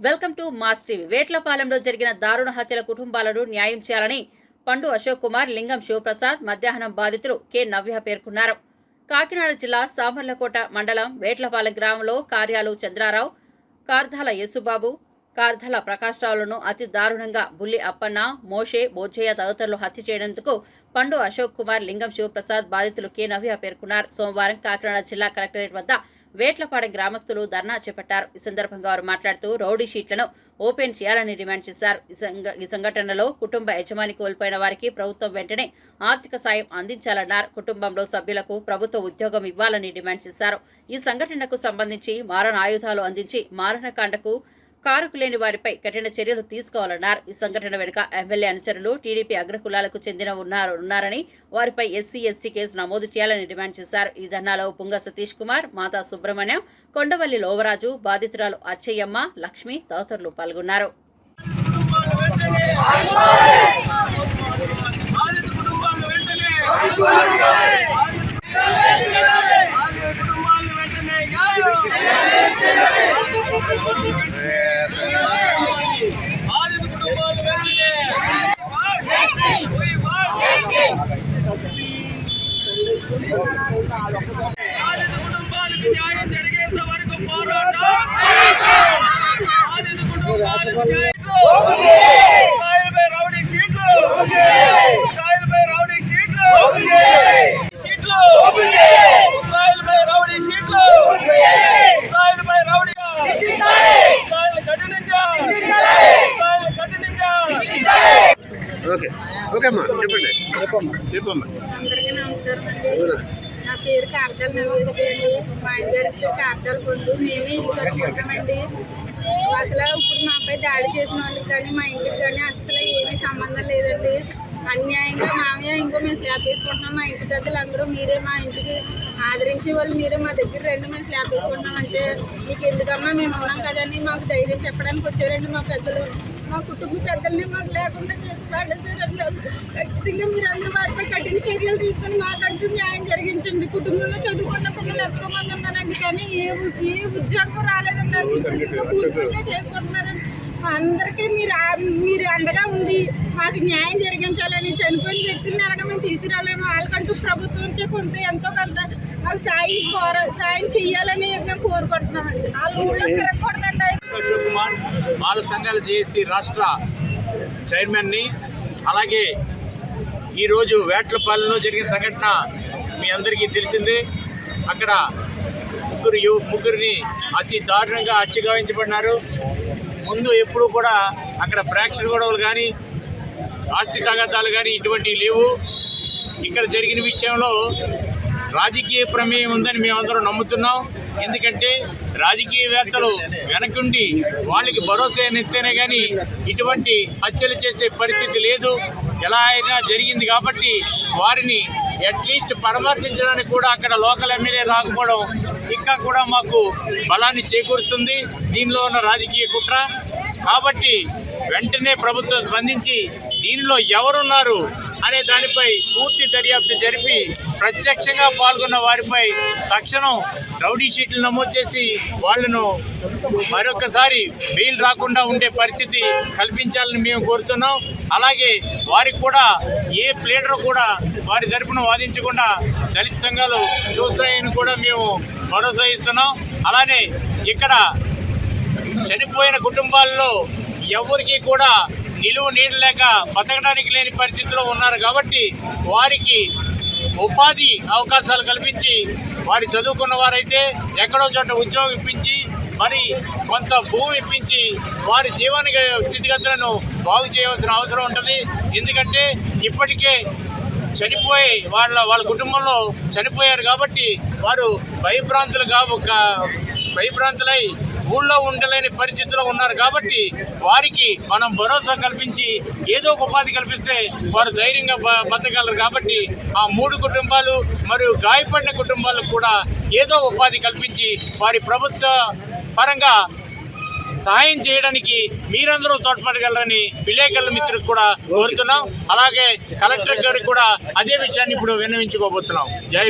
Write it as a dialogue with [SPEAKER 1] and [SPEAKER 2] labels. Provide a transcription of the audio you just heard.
[SPEAKER 1] Welcome to Mass TV. వేట్లపాలెంలో జరిగిన దారుణ హత్యల కుటుంబాలను న్యాయం చేయాలని పండు అశోక్ కుమార్ లింగం శివప్రసాద్ మధ్యాహ్నం బాధితులు కె నవ్య పేర్కొన్నారు. కాకినాడ జిల్లా సామర్లకోట మండలం వేట్లపాలెం గ్రామంలో కార్యాలు చంద్రారావు కార్ధాల యేసుబాబు కార్ధాల ప్రకాశ్రావులను అతి దారుణంగా బుల్లి అప్పన్న మోషే బోజయ్య తదితరులు హత్య చేయడందుకు పండు అశోక్ కుమార్ లింగం శివప్రసాద్ బాధితులు కె నవ్య పేర్కొన్నారు. సోమవారం కాకినాడ జిల్లా కలెక్టరేట్ వద్ద వేట్లపాడెం గ్రామస్తులు ధర్నా చేపట్టారు. ఈ సందర్భంగా వారు మాట్లాడుతూ రౌడీ షీట్లను ఓపెన్ చేయాలని డిమాండ్ చేశారు. ఈ సంఘ- ఈ సంఘటనలో కుటుంబ యజమాని కోల్పోయిన వారికి ప్రభుత్వం వెంటనే ఆర్థిక సాయం అందించాలన్నారు. కుటుంబంలో సభ్యులకు ప్రభుత్వ ఉద్యోగం ఇవ్వాలని డిమాండ్ చేశారు. ఈ సంఘటనకు సంబంధించి మారణ ఆయుధాలు అందించి మారణకాండకు కారుకు లేని వారిపై కఠిన చర్యలు తీసుకోవాలన్నారు. ఈ సంఘటన వెనుక ఎమ్మెల్యే అనుచరులు టీడీపీ అగ్రకులాలకు చెందిన ఉన్నారు ఉన్నారని వారిపై ఎస్సీ ఎస్టీ కేసు నమోదు చేయాలని డిమాండ్ చేశారు. ఈ ధర్నాలో పుంగ సతీష్ కుమార్ మాతా సుబ్రహ్మణ్యం కొండవల్లి లోవరాజు బాధితురాలు అచ్చయ్యమ్మ లక్ష్మి తదితరులు పాల్గొన్నారు
[SPEAKER 2] బాధిత కుటుంబాలను వెంటనే బాధిత కుటుంబాలను వెంటనే బాధిత కుటుంబాలు వెంటనే We want బాధిత కుటుంబాలకు న్యాయం జరిగేంత వరకు పోరాటం బాధిత కుటుంబాలకు న్యాయం కాయలపై రౌడీ షీట్లు కాయలపై రౌడీ షీట్లు షీట్లు
[SPEAKER 3] చెప్పండి. చెప్పమ్మా చెప్పమ్మా.
[SPEAKER 4] అందరికీ నమస్కారం అండి. నా పేరు కార్తల్ నవేశ్వరి అండి. మా ఆయన గారి పేరు కార్తల్ పండు మేమే ఇల్లు కట్టుకుంటామండి అసలు ఇప్పుడు మా అబ్బాయి దాడి చేసిన వాళ్ళకి కానీ మా ఇంటికి కానీ అసలు ఏమీ సంబంధం లేదండి. అన్యాయంగా మామయ్య ఇంకో మేము స్లాబ్ వేసుకుంటున్నాం మా ఇంటి పెద్దలు అందరూ మీరే మా ఇంటికి ఆదరించే వాళ్ళు మీరే. మా దగ్గర రెండు మేము స్లాబ్ వేసుకుంటున్నాం అంటే మీకు ఎందుకమ్మా? మేము ఉన్నాం కదండి. మాకు ధైర్యం చెప్పడానికి వచ్చారండి మా పెద్దలు. మా కుటుంబ పెద్దల్ని మాకు లేకుండా చేసి పడేసారండి ఖచ్చితంగా మీరు అందరూ వారిపై కఠిన చర్యలు తీసుకొని మాకంటూ న్యాయం జరిగించండి. కుటుంబంలో చదువుకున్న పిల్లలు మంది ఉన్నారండి కానీ ఏ ఏ ఉద్యోగం రాలేదండి. కూలి పనులే చేసుకుంటున్నారండి. అందరికీ మీరు మీరు అండగా ఉండి మాకు న్యాయం జరిగించాలని చనిపోయిన వ్యక్తులను ఎలాగ మేము తీసుకురాలేము వాళ్ళకంటూ ప్రభుత్వం నుంచి కొంత ఎంతో కొంత మాకు సాయం కోర సాయం చెయ్యాలని మేము కోరుకుంటున్నామండి. వాళ్ళ ఊళ్ళో తిరగకూడదండి.
[SPEAKER 2] అశోక్ కుమార్ బాల సంఘాల జేఏసీ రాష్ట్ర చైర్మన్ని. అలాగే ఈరోజు వేట్లపాలెంలో జరిగిన సంఘటన మీ అందరికీ తెలిసిందే. అక్కడ ముగ్గురు యువ ముగ్గురిని అతి దారుణంగా హత్యగావించబడినారు ముందు ఎప్పుడూ కూడా అక్కడ ప్రేక్షకు గొడవలు కానీ ఆస్తి తగాదాలు కానీ ఇటువంటివి లేవు. ఇక్కడ జరిగిన విషయంలో రాజకీయ ప్రమేయం ఉందని మేమందరం నమ్ముతున్నాం. ఎందుకంటే రాజకీయవేత్తలు వెనకుండి వాళ్ళకి భరోసా ఎత్తేనే కానీ ఇటువంటి హత్యలు చేసే పరిస్థితి లేదు. ఎలా అయినా జరిగింది కాబట్టి వారిని అట్లీస్ట్ పరామర్శించడానికి కూడా అక్కడ లోకల్ ఎమ్మెల్యే రాకపోవడం ఇంకా కూడా మాకు బలాన్ని చేకూరుస్తుంది. దీనిలో ఉన్న రాజకీయ కుట్ర. కాబట్టి వెంటనే ప్రభుత్వం స్పందించి దీనిలో ఎవరున్నారు అనే దానిపై పూర్తి దర్యాప్తు జరిపి ప్రత్యక్షంగా పాల్గొన్న వారిపై తక్షణం రౌడీ షీట్లు నమోదు చేసి వాళ్ళను మరొకసారి బెయిల్ రాకుండా ఉండే పరిస్థితి కల్పించాలని మేము కోరుతున్నాం. అలాగే వారికి కూడా ఏ ప్లేడర్ కూడా వారి తరపున వాదించకుండా దళిత సంఘాలు చూస్తాయని కూడా మేము భరోసా ఇస్తున్నాం. అలానే ఇక్కడ చనిపోయిన కుటుంబాల్లో ఎవరికి కూడా నిలువ నీడలేక బతకడానికి లేని పరిస్థితిలో ఉన్నారు కాబట్టి వారికి ఉపాధి అవకాశాలు కల్పించి వారి చదువుకున్న వారైతే ఎక్కడో చోట ఉద్యోగం ఇప్పించి మరి కొంత భూమి ఇప్పించి వారి జీవన స్థితిగతులను బాగు చేయవలసిన అవసరం ఉంటుంది. ఎందుకంటే ఇప్పటికే చనిపోయి వాళ్ళ వాళ్ళ కుటుంబంలో చనిపోయారు కాబట్టి వారు భయభ్రాంతులు కాబు భయభ్రాంతులై ఊళ్ళో ఉండలేని పరిస్థితిలో ఉన్నారు కాబట్టి వారికి మనం భరోసా కల్పించి ఏదో ఒక ఉపాధి కల్పిస్తే వారు ధైర్యంగా బ- బతకగలరు కాబట్టి ఆ మూడు కుటుంబాలు మరియు గాయపడిన కుటుంబాలకు కూడా ఏదో ఉపాధి కల్పించి వారి ప్రభుత్వ పరంగా సాయం చేయడానికి మీరందరూ తోడ్పడగలరని విలేకరుల మిత్రులకు కూడా కోరుతున్నాం. అలాగే కలెక్టర్ గారికి కూడా అదే విషయాన్ని ఇప్పుడు విన్నవించుకోబోతున్నాం. జై